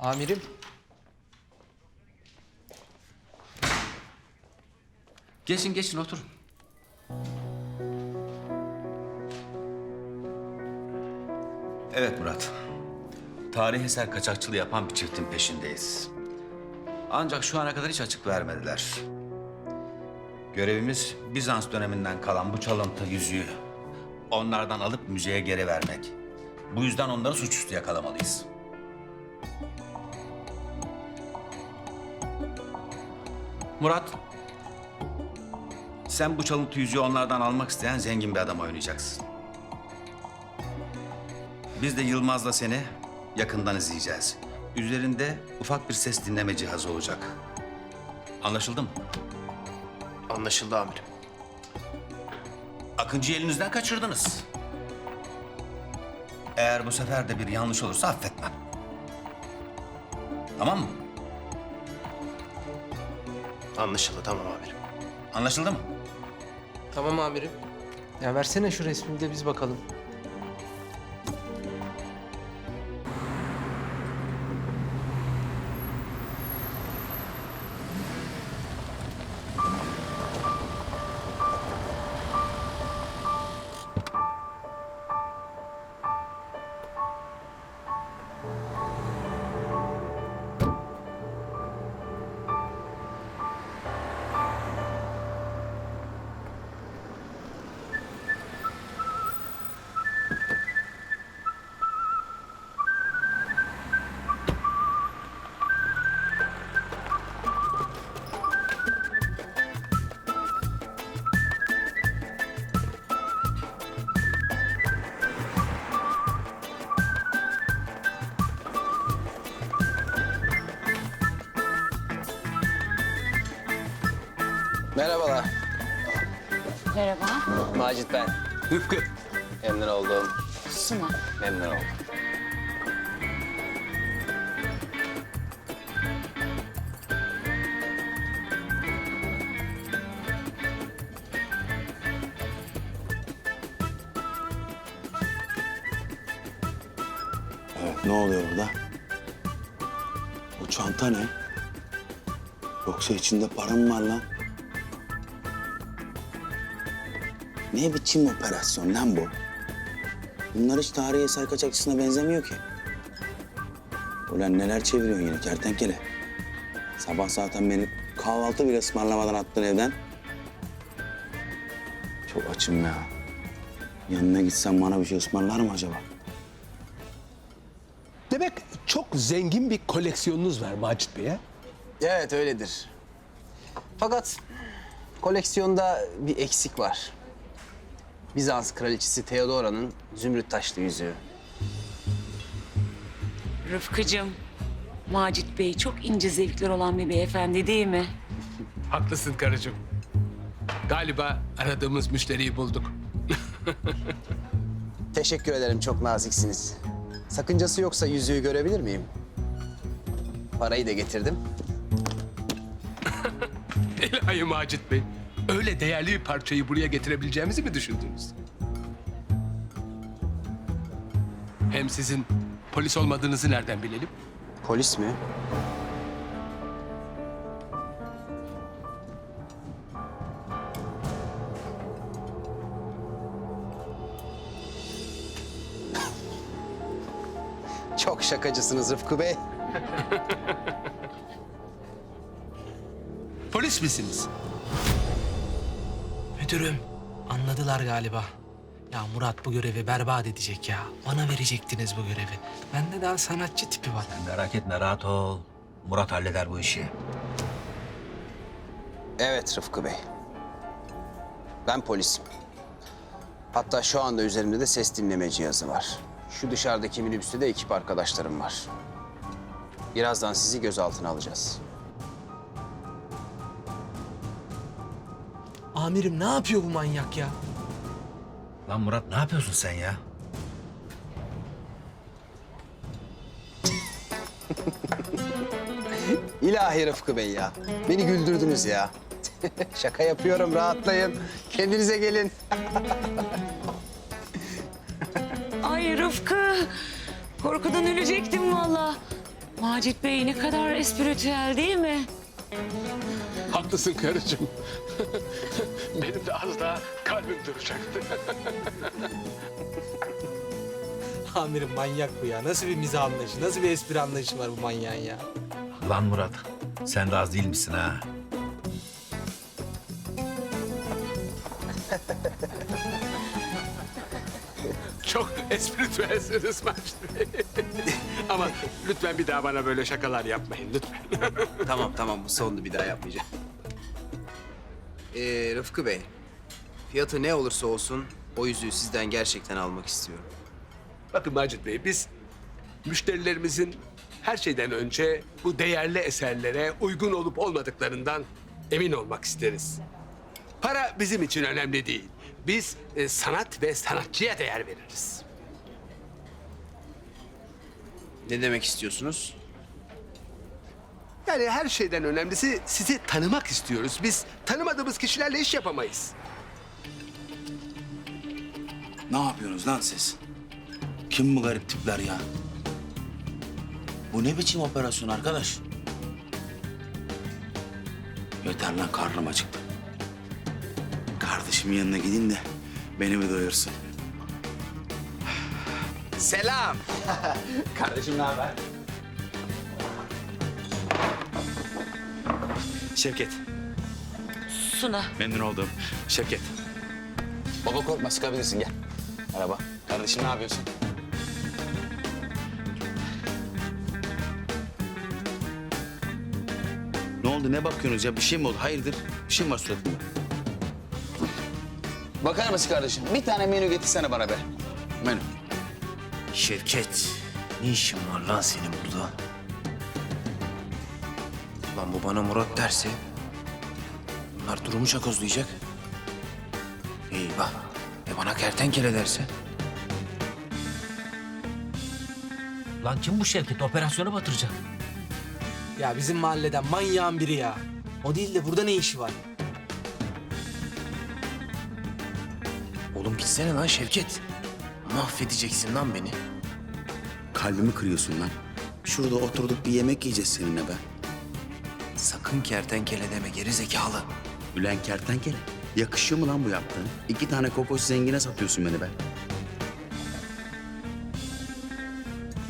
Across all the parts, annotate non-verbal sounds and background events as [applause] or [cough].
Amirim. Geçin geçin oturun. Evet Murat. Tarih eser kaçakçılığı yapan bir çiftin peşindeyiz. Ancak şu ana kadar hiç açık vermediler. Görevimiz Bizans döneminden kalan bu çalıntı yüzüğü onlardan alıp müzeye geri vermek. Bu yüzden onları suçüstü yakalamalıyız. Murat, sen bu çalıntı yüzüğü onlardan almak isteyen zengin bir adam oynayacaksın. Biz de Yılmaz'la seni yakından izleyeceğiz. Üzerinde ufak bir ses dinleme cihazı olacak. Anlaşıldı mı? Anlaşıldı amirim. Akıncı'yı elinizden kaçırdınız. Eğer bu sefer de bir yanlış olursa affetmem. Tamam mı? Anlaşıldı tamam amirim. Anlaşıldı mı? Tamam amirim. Ya versene şu resmi de biz bakalım. Merhabalar. Merhaba. Macit ben. Rıfkı. Memnun oldum. Suna. Memnun oldum. Evet, ne oluyor burada? Bu çanta ne? Yoksa içinde para mı var lan? Ne biçim operasyon lan bu? Bunlar hiç tarihi eser kaçakçısına benzemiyor ki. Ulan neler çeviriyorsun yine kertenkele? Sabah zaten beni kahvaltı bile ısmarlamadan attın evden. Çok açım ya. Yanına gitsem bana bir şey ısmarlar mı acaba? Demek çok zengin bir koleksiyonunuz var Macit Bey ha? Evet öyledir. Fakat koleksiyonda bir eksik var. Bizans kraliçesi Theodora'nın zümrüt taşlı yüzüğü. Rıfkıcığım. Macit Bey çok ince zevkler olan bir beyefendi değil mi? [laughs] Haklısın karıcığım. Galiba aradığımız müşteriyi bulduk. [laughs] Teşekkür ederim çok naziksiniz. Sakıncası yoksa yüzüğü görebilir miyim? Parayı da getirdim. [laughs] İlahi Macit Bey. Öyle değerli bir parçayı buraya getirebileceğimizi mi düşündünüz? Hem sizin polis olmadığınızı nereden bilelim? Polis mi? Çok şakacısınız Rıfkı Bey. Polis misiniz? Müdürüm, anladılar galiba. Ya Murat bu görevi berbat edecek ya. Bana verecektiniz bu görevi. Bende daha sanatçı tipi var. Merak etme rahat ol. Murat halleder bu işi. Evet Rıfkı Bey. Ben polisim. Hatta şu anda üzerimde de ses dinleme cihazı var. Şu dışarıdaki minibüste de ekip arkadaşlarım var. Birazdan sizi gözaltına alacağız. Amirim ne yapıyor bu manyak ya? Lan Murat ne yapıyorsun sen ya? [laughs] İlahi Rıfkı Bey ya. Beni güldürdünüz ya. [laughs] Şaka yapıyorum rahatlayın. Kendinize gelin. [laughs] Ay Rıfkı. Korkudan ölecektim valla. Macit Bey ne kadar espritüel değil mi? Haklısın karıcığım. [laughs] Benim de az daha kalbim duracaktı. [laughs] Amirim manyak bu ya. Nasıl bir mizah anlayışı, nasıl bir espri anlayışı var bu manyağın ya? Lan Murat, sen de az değil misin ha? Çok espritüelsiniz Macit Bey. Ama lütfen bir daha bana böyle şakalar yapmayın lütfen. Tamam tamam bu sondu bir daha yapmayacağım. Ee, Rıfkı Bey, fiyatı ne olursa olsun o yüzüğü sizden gerçekten almak istiyorum. Bakın Macit Bey biz müşterilerimizin her şeyden önce bu değerli eserlere uygun olup olmadıklarından emin olmak isteriz. Para bizim için önemli değil. Biz e, sanat ve sanatçıya değer veririz. Ne demek istiyorsunuz? Yani her şeyden önemlisi sizi tanımak istiyoruz. Biz tanımadığımız kişilerle iş yapamayız. Ne yapıyorsunuz lan siz? Kim bu garip tipler ya? Bu ne biçim operasyon arkadaş? Yeter lan karnım acıktı. Kardeşimin yanına gidin de beni bir doyursun. Selam. [laughs] Kardeşim ne haber? Şevket. Suna. Memnun oldum. Şevket. Baba korkma sıkabilirsin gel. Merhaba. Kardeşim ne yapıyorsun? Ne oldu ne bakıyorsunuz ya bir şey mi oldu? Hayırdır? Bir şey mi var suratında? Bakar mısın kardeşim? Bir tane menü getirsene bana be. Menü. Şevket, ne işin var lan senin burada? Bu bana Murat derse... Bunlar durumu çakozlayacak. Eyvah. E bana kertenkele derse? Lan kim bu Şevket? Operasyonu batıracak. Ya bizim mahalleden manyağın biri ya. O değil de burada ne işi var? Oğlum gitsene lan Şevket. Mahvedeceksin lan beni. Kalbimi kırıyorsun lan. Şurada oturduk bir yemek yiyeceğiz seninle be. Sakın kertenkele deme geri zekalı. Ülen kertenkele. Yakışıyor mu lan bu yaptığın? İki tane kokos zengine satıyorsun beni be.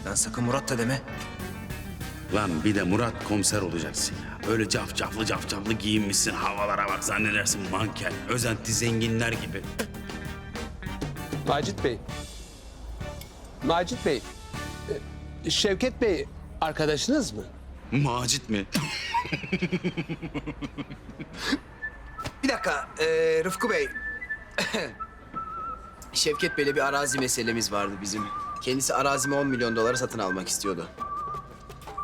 Lan sakın Murat da deme. Lan bir de Murat komiser olacaksın ya. Öyle cafcaflı cafcaflı giyinmişsin. Havalara bak zannedersin manken. Özenti zenginler gibi. Macit Bey. Macit Bey. e, Şevket Bey arkadaşınız mı? Macit mi? [laughs] [laughs] Bir dakika, ee, Rıfkı Bey. [laughs] Şevket Bey'le bir arazi meselemiz vardı bizim. Kendisi arazimi 10 milyon dolara satın almak istiyordu.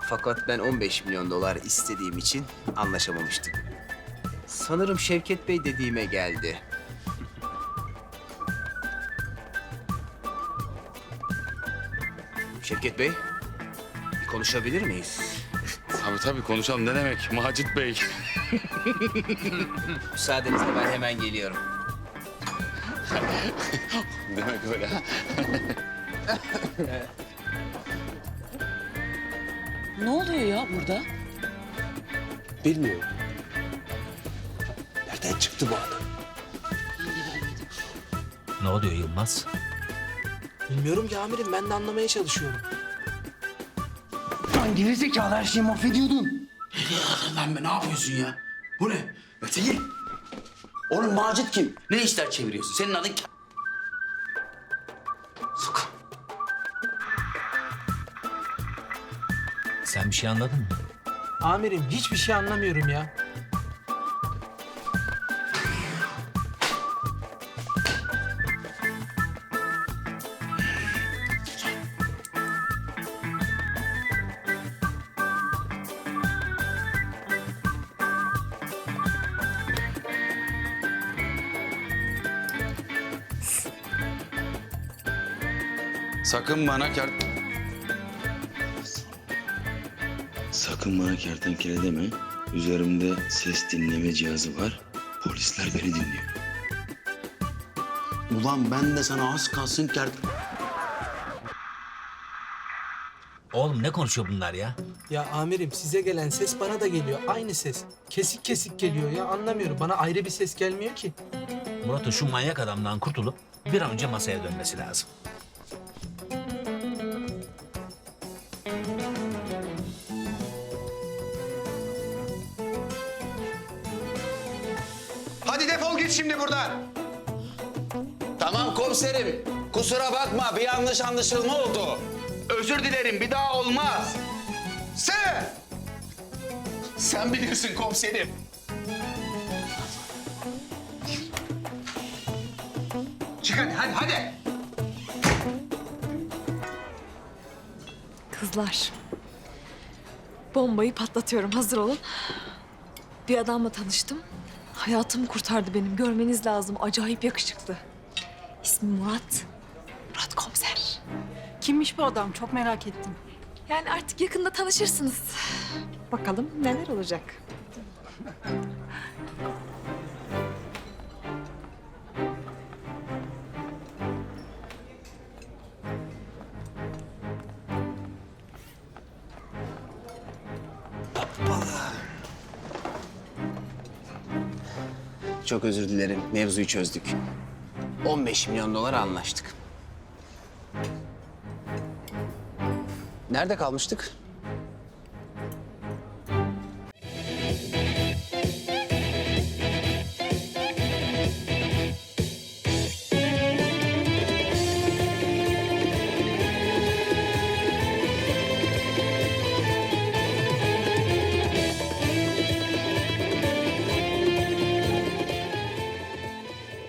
Fakat ben 15 milyon dolar istediğim için anlaşamamıştık. Sanırım Şevket Bey dediğime geldi. [laughs] Şevket Bey, bir konuşabilir miyiz? Tabii tabii konuşalım ne demek Macit Bey. [laughs] Müsaadenizle ben hemen geliyorum. [laughs] demek öyle ha. [laughs] Ne oluyor ya burada? Bilmiyorum. Nereden çıktı bu adam? Ne oluyor Yılmaz? Bilmiyorum ki amirim ben de anlamaya çalışıyorum. Lan gerizekalı her şeyi mahvediyordun. Lan be ne yapıyorsun ya? Bu ne? Öteki. Oğlum Macit kim? Ne işler çeviriyorsun? Senin adın K- Sakın. Sen bir şey anladın mı? Amirim hiçbir şey anlamıyorum ya. Sakın bana kert... Sakın bana kertenkele deme. Üzerimde ses dinleme cihazı var. Polisler beni dinliyor. Ulan ben de sana az kalsın kert... Oğlum ne konuşuyor bunlar ya? Ya amirim size gelen ses bana da geliyor. Aynı ses. Kesik kesik geliyor ya anlamıyorum. Bana ayrı bir ses gelmiyor ki. Murat'ın şu manyak adamdan kurtulup bir an önce masaya dönmesi lazım. Şimdi buradan. Tamam komiserim. Kusura bakma bir yanlış anlaşılma oldu. Özür dilerim bir daha olmaz. Sen! Sen bilirsin komiserim. Çık hadi hadi hadi. Kızlar. Bombayı patlatıyorum. Hazır olun. Bir adamla tanıştım. Hayatımı kurtardı benim. Görmeniz lazım. Acayip yakışıklı. İsmi Murat. Murat komiser. Kimmiş bu adam? Çok merak ettim. Yani artık yakında tanışırsınız. Bakalım neler olacak. Çok özür dilerim. Mevzuyu çözdük. 15 milyon dolara anlaştık. Nerede kalmıştık?